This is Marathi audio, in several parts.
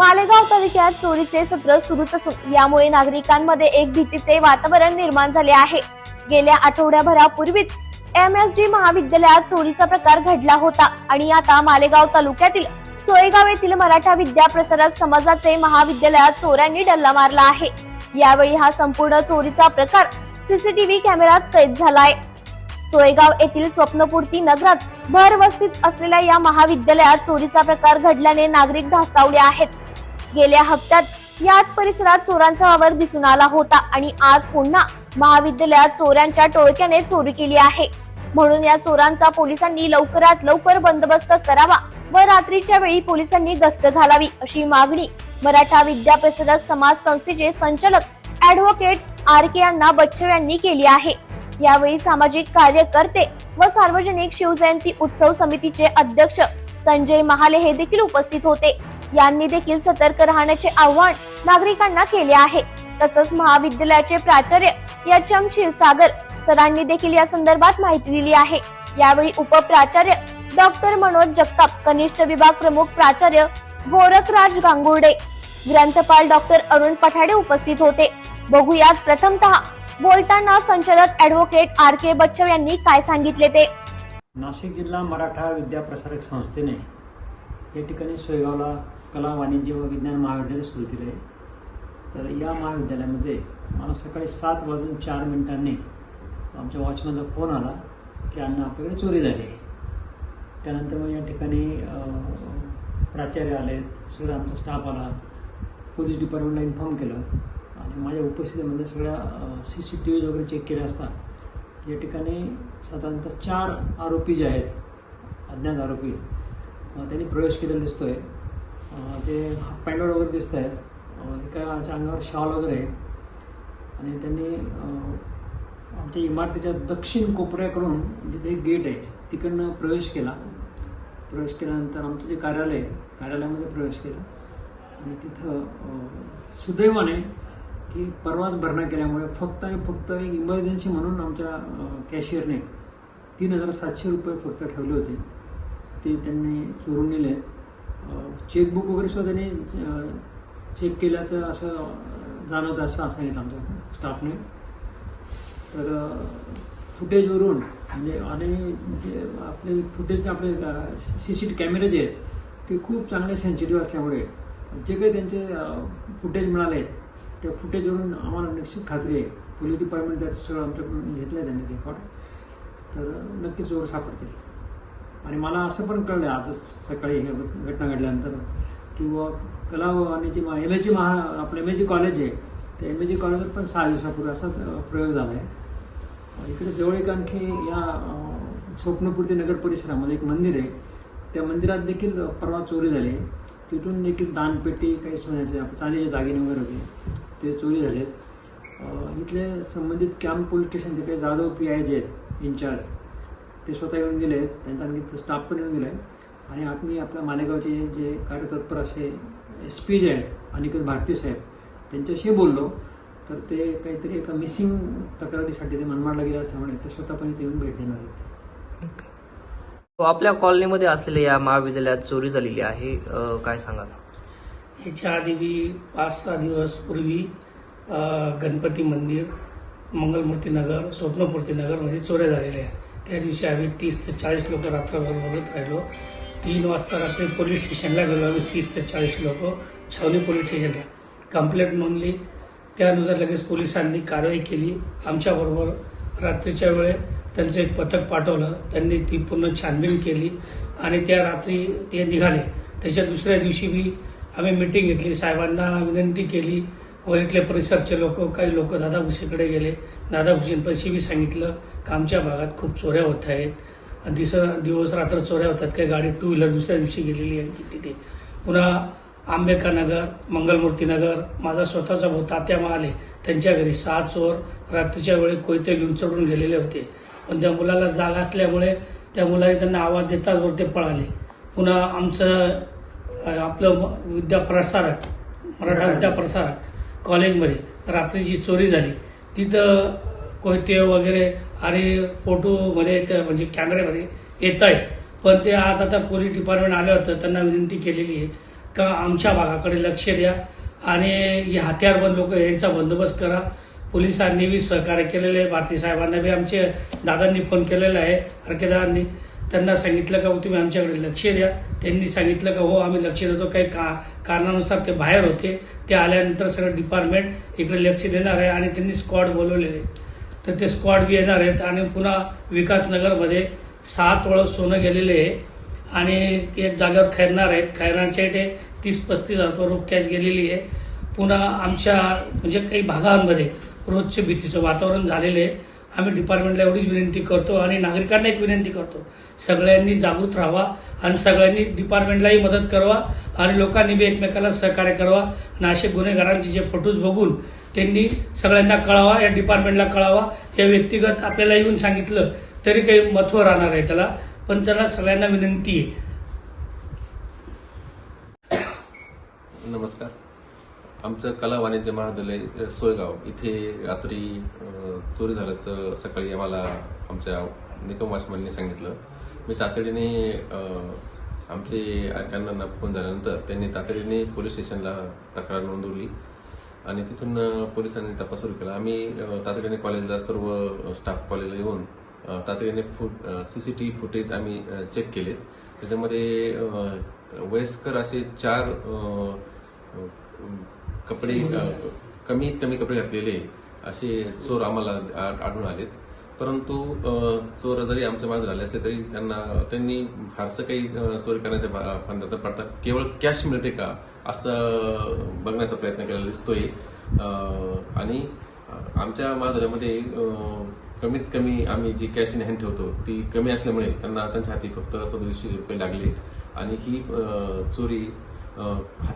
मालेगाव तालुक्यात चोरीचे सत्र सुरूच असून यामुळे नागरिकांमध्ये एक भीतीचे वातावरण निर्माण झाले आहे. गेल्या आठवड्याभरापूर्वीच एम एस जी महाविद्यालयात चोरीचा प्रकार घडला होता आणि आता मालेगाव तालुक्यातील सोयगाव येथील मराठा विद्या प्रसारक समाजाचे महाविद्यालयात चोऱ्यांनी डल्ला मारला आहे. यावेळी हा संपूर्ण चोरीचा प्रकार सीसीटीव्ही कॅमेऱ्यात कैद झालाय. सोयगाव येथील स्वप्नपूर्ती नगरात भर वस्तीत असलेल्या या महाविद्यालयात चोरीचा प्रकार घडल्याने नागरिक धास्तावले आहेत. गेल्या हप्त्यात याच परिसरात चोरांचा वावर दिसून आला होता आणि आज पुन्हा महाविद्यालयात चोरांच्या टोळक्याने चोरी केली आहे. म्हणून या चोरांचा पोलिसांनी लवकरात लवकर बंदोबस्त करावा व रात्रीच्या वेळी पोलिसांनी गस्त घालावी अशी मागणी मराठा विद्याप्रसारक समाज संस्थेचे संचालक ऍडव्होकेट आर के यांना बच्छेव यांनी केली आहे. यावेळी सामाजिक कार्यकर्ते व सार्वजनिक शिवजयंती उत्सव समितीचे अध्यक्ष संजय महाले हे देखील उपस्थित होते. यांनी देखील सतर्क राहण्याचे आव्हान नागरिकांना केले आहे. तसंच महाविद्यालयाचे प्राचार्य एच. एम. क्षीरसागर सरांनी देखील या संदर्भात माहिती दिली आहे. यावेळी उपप्राचार्य डॉक्टर मनोज जगताप कनिष्ठ विभाग प्रमुख प्राचार्य गोरखराज गांगुर्डे ग्रंथपाल डॉक्टर अरुण पठाडे उपस्थित होते. बघूयात प्रथमतः बोलताना संचालक ऍडव्होकेट आर. के. बच्चव यांनी काय सांगितले ते. नाशिक जिल्हा मराठा विद्या प्रसारक संस्थेने या ठिकाणी सोयगावला कला वाणिज्य व विज्ञान महाविद्यालय सुरू केले आहे. तर या महाविद्यालयामध्ये मला सकाळी सात वाजून चार मिनिटांनी आमच्या वॉचमॅनचा फोन आला की अण्णा आपल्याकडे चोरी झाली आहे. त्यानंतर मग या ठिकाणी प्राचार्य आलेत सगळं आमचा स्टाफ आला. पोलीस डिपार्टमेंटला इन्फॉर्म केलं. आणि माझ्या उपस्थितीमध्ये सगळ्या सी सी टी व्ही वगैरे चेक केले असता या ठिकाणी साधारणतः चार आरोपी जे आहेत अज्ञात आरोपी त्यांनी प्रवेश केलेला दिसतोय. आहे ते हाफ वगैरे दिसत आहेत. एका एकाच्या अंगावर शॉल वगैरे आहे. आणि त्यांनी आमच्या इमारतीच्या दक्षिण कोपऱ्याकडून म्हणजे जिथे गेट आहे तिकडनं प्रवेश केला. प्रवेश केल्यानंतर आमचं जे कार्यालय आहे कार्यालयामध्ये प्रवेश केला. आणि तिथं सुदैवाने की परवाच भरणा केल्यामुळे फक्त आणि फक्त एक इमर्जन्सी म्हणून आमच्या कॅशियरने तीन हजार सातशे रुपये फक्त ठेवले होते. ते त्यांनी चोरून नेले. आहेत चेकबुक वगैरे सुद्धा त्यांनी चेक केल्याचं असं जाणवतं असं येत आमच्या स्टाफने तर फुटेजवरून म्हणजे आणि जे आपले फुटेज आपले सी सी टी कॅमेरे जे आहेत ते खूप चांगले सेन्सिटिव्ह असल्यामुळे जे काही त्यांचे फुटेज मिळाले त्या फुटेजवरून आम्हाला निश्चित खात्री आहे. पोलीस डिपार्टमेंट त्याचं सगळं आमच्याकडून घेतलं आहे त्यांनी रेकॉर्ड तर नक्कीच जोर सापडतील. आणि मला असं पण कळलं आजच सकाळी हे घटना घडल्यानंतर की बुवा कला आणि जी एम एच जी महा आपलं एम एच जी कॉलेज आहे त्या एम एच जी कॉलेजवर पण सहा दिवसापूर्वी असा प्रयोग झाला आहे. इकडे जवळ एक आणखी या स्वप्नपूर्ती नगर परिसरामध्ये एक मंदिर आहे. त्या मंदिरात देखील परवा चोरी झाली. आहे तिथून देखील दानपेटी काही सोन्याचे चांदीचे दागिने वगैरे होते ते चोरी झालेत. इथले संबंधित कॅम्प पोलीस स्टेशनचे काही जाधव पी आय जे आहेत इन्चार्ज ते स्वतः येऊन गेले आहेत त्यांचा आणखी स्टाफ पण येऊन गेला. आहे आणि आम्ही आपल्या मालेगावचे जे कार्यतत्पर असे एस पी जे आहेत अनिकेत भारती साहेब त्यांच्याशी बोललो. तर ते काहीतरी एका मिसिंग तक्रारीसाठी ते मनमाडला गेले असल्यामुळे ते स्वतः पण इथे येऊन भेट देणार आहेत. तो आपल्या कॉलनीमध्ये असलेल्या या महाविद्यालयात चोरी झालेली आहे काय सांगाल? याच्या आधी बी पाच सहा दिवस पूर्वी गणपती मंदिर मंगलमूर्ती नगर स्वप्नपूर्ती नगर म्हणजे चोऱ्या झालेल्या आहेत. त्या दिवशी आम्ही तीस ते चाळीस लोक रात्रभर बघत राहिलो. तीन वाजता रात्री पोलीस स्टेशनला गेलो. आम्ही तीस ते चाळीस लोक छावणी पोलीस स्टेशनला. कंप्लेंट नोंदली. त्यानुसार लगेच पोलिसांनी कारवाई केली. आमच्याबरोबर रात्रीच्या वेळे त्यांचं एक पथक पाठवलं. त्यांनी ती पूर्ण छानबीन केली आणि त्या रात्री ते निघाले. त्याच्या दुसऱ्या दिवशी बी आम्ही मीटिंग घेतली. साहेबांना विनंती केली. व इथले परिसरचे लोक काही लोक दादा भुसेकडे गेले. दादा भुसेंपाशी बी सांगितलं. का आमच्या भागात खूप चोऱ्या होत आहेत. दिवस दिवस रात्र चोऱ्या होतात. काही गाडी टू व्हीलर दुसऱ्या दिवशी गेलेली आहे तिथे पुन्हा आंबेका नगर मंगलमूर्ती नगर माझा स्वतःचा भाऊ तात्या महाले त्यांच्या घरी सहा चोर रात्रीच्या वेळी कोयते घेऊन चढून गेलेले होते. पण त्या मुलाला जागा असल्यामुळे त्या मुलाने त्यांना आवाज देताच वर ते पळाले. पुन्हा आमचं आपलं म- विद्या प्रसारक मराठा. विद्या प्रसारक कॉलेजमध्ये. रात्रीची चोरी झाली. तिथं कोयते वगैरे आणि फोटोमध्ये त्या म्हणजे कॅमेऱ्यामध्ये येत आहे पण ते आज आता पोलीस डिपार्टमेंट आलं होतं. त्यांना विनंती केलेली आहे का आमच्या भागाकडे लक्ष द्या आणि हे हत्यारबंद लोक यांचा बंदोबस्त करा. पोलिसांनी बी सहकार्य केलेलं आहे. भारती साहेबांना बी आमचे दादांनी फोन केलेला आहे. हरकेदारांनी. त्यांना सांगितलं का हो, तुम्ही आमच्याकडे लक्ष द्या. त्यांनी सांगितलं का हो आम्ही लक्ष देतो. काही का कारणानुसार ते बाहेर होते. ते आल्यानंतर सगळं डिपार्टमेंट इकडे लक्ष देणार आहे आणि त्यांनी स्क्वॉड बोलवलेले आहे. तर ते स्क्वॉड बी येणार आहेत आणि पुन्हा विकासनगरमध्ये सात ओळख सोनं गेलेले आहे आणि एक जागेवर खैरणार आहेत. खैरणाच्या इथे तीस पस्तीस हजार रुपये रोख कॅश गेलेली आहे. पुन्हा आमच्या म्हणजे काही भागांमध्ये रोजच्या भीतीचं वातावरण झालेलं आहे. आम्ही डिपार्टमेंटला एवढीच विनंती करतो आणि नागरिकांना एक विनंती करतो. सगळ्यांनी जागृत राहावा आणि सगळ्यांनी डिपार्टमेंटलाही मदत करावा आणि लोकांनी बी एकमेकाला सहकार्य करावा आणि असे गुन्हेगारांचे जे फोटोज बघून त्यांनी सगळ्यांना कळावा या डिपार्टमेंटला कळावा या व्यक्तिगत आपल्याला येऊन सांगितलं तरी काही महत्त्व राहणार आहे त्याला. पण त्याला सगळ्यांना विनंती आहे. नमस्कार. आमचं कला वाणिज्य महाविद्यालय सोयगाव. इथे रात्री चोरी झाल्याचं सकाळी आम्हाला आमच्या निकम वाचमांनी सांगितलं. मी तातडीने आमचे अर्कांना फोन झाल्यानंतर त्यांनी तातडीने पोलीस स्टेशनला तक्रार नोंदवली आणि तिथून पोलिसांनी तपास सुरू केला. आम्ही तातडीने कॉलेजला सर्व स्टाफ कॉलेजला येऊन तातडीने फु C C T V footage आम्ही चेक केले. त्याच्यामध्ये वयस्कर असे चार कपडे कमीत कमी कपडे घातलेले असे चोर आम्हाला आढळून आलेत. परंतु चोर जरी आमच्या मागे झाले असले तरी त्यांना त्यांनी फारसं काही चोरी करण्याच्या भा- फंदात पडता केवळ कॅश मिळते का असं बघण्याचा प्रयत्न केलेला दिसतोय. आणि आमच्या माजऱ्यामध्ये कमीत कमी आम्ही जी कॅश इन हँड ठेवतो ती कमी असल्यामुळे त्यांना त्यांच्या हाती फक्त सदोतीसशे रुपये लागले. आणि ही चोरी अ,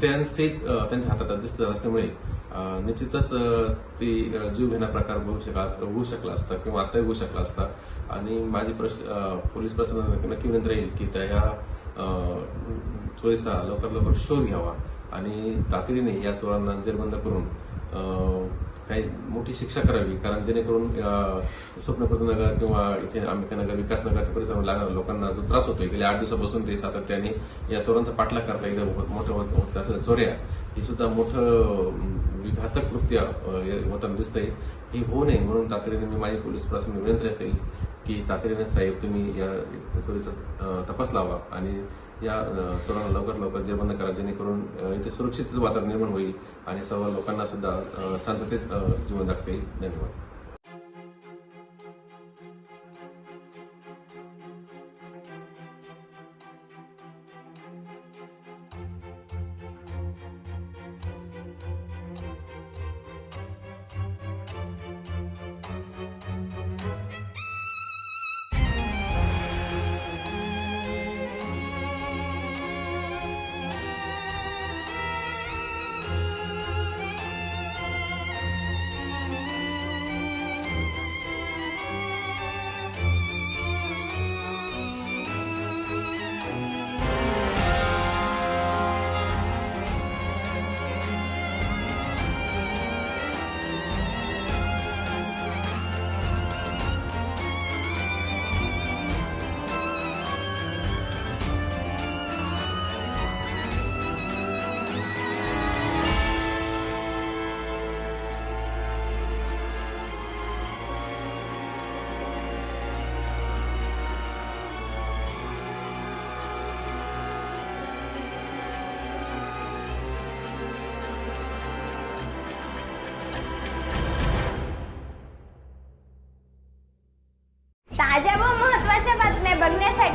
त्यांच्या हातात दिसत असल्यामुळे निश्चितच ते जीव घेणा प्रकार होऊ शकला होऊ शकला असता किंवा आत्ताही होऊ शकला असता. आणि माझी प्रश पोलीस प्रशासनाला नक्की विनंती राहील की त्या ह्या चोरीचा लवकरात लवकर शोध घ्यावा. आणि तातडीने या चोरांना जेरबंद करून काही मोठी शिक्षा करावी. कारण जेणेकरून अ, स्वप्नप्रतनगर किंवा इथे आंबेडकर विकास नगरच्या परिसरात लागणाऱ्या लोकांना जो त्रास होतोय गेल्या आठ दिवसापासून ते सातत्याने या चोरांचा पाठलाग करता एकदम मोठं होत असं असलेल्या चोऱ्या ही सुद्धा मोठं घातक कृत्य होताना दिसतंय. हे होऊ नये म्हणून तातडीने मी माझी पोलीस प्रशासन विनंती असेल की तातडीने साहेब तुम्ही या चोरीचा तपास लावा आणि या चोरांना लवकर लवकर जेरबंद करा जेणेकरून इथे सुरक्षित वातावरण निर्माण होईल आणि सर्व लोकांना सुद्धा शांततेत जीवन जगता येईल. धन्यवाद.